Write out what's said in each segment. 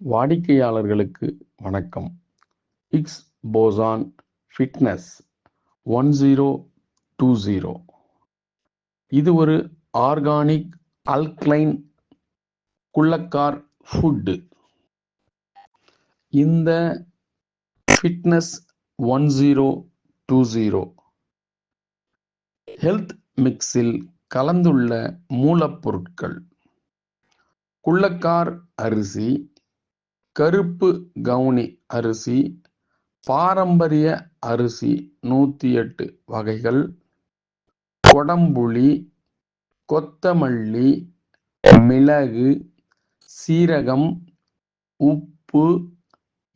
வாடிக்கையாளர்களுக்கு வணக்கம். இக்ஸ் boson fitness one zero two zero இது ஒரு ஆர்கானிக் அல்க்ளைன் குள்ளக்கார் ஃபுட்டு இந்த fitness one zero two zero health மிக்ஸில் கலந்துள்ள மூலப்பொருட்கள். குள்ளக்கார் அரிசி கருப்பு கவுனி அரிசி பாரம்பரிய அரிசி நூற்றி எட்டு வகைகள். கொடம்புளி கொத்தமல்லி மிளகு சீரகம் உப்பு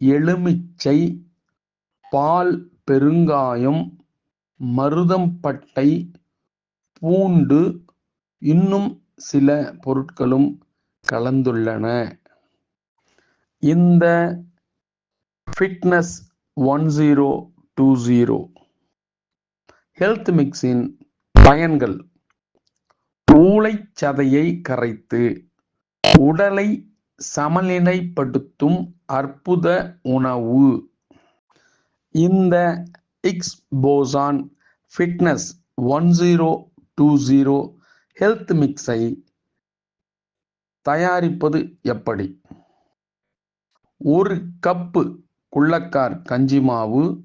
எலுமிச்சை பால் பெருங்காயம் மருதம்பட்டை பூண்டு. இன்னும் சில பொருட்களும் கலந்துள்ளன. இந்த fitness one zero two zero health மிக்ஸின் பயன்கள். ஊளைச்சதையை கரைத்து உடலை சமநிலைப்படுத்தும் அற்புத உணவு. இந்த இக்ஸ் boson fitness one zero two zero health மிக்ஸை தயாரிப்பது எப்படி? ஒரு கப்பு குள்ளக்கார் கஞ்சி மாவு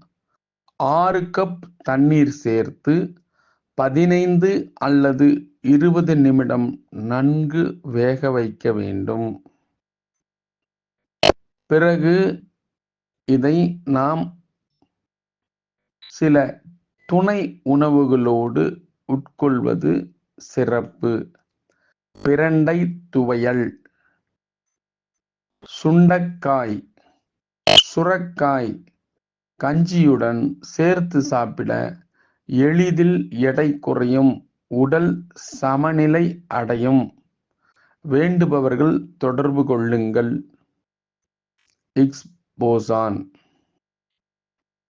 ஆறு கப் தண்ணீர் சேர்த்து பதினைந்து அல்லது இருபது நிமிடம் நன்கு வேக வைக்க வேண்டும். பிறகு இதை நாம் சில துணை உணவுகளோடு உட்கொள்வது சிறப்பு. பிரண்டை துவையல். சுண்டக்காய் சுரக்காய் கஞ்சியுடன் சேர்த்து சாப்பிட எளிதில் எடை குறையும் உடல் சமநிலை அடையும். வேண்டுபவர்கள் தொடர்பு கொள்ளுங்கள். Higgs boson.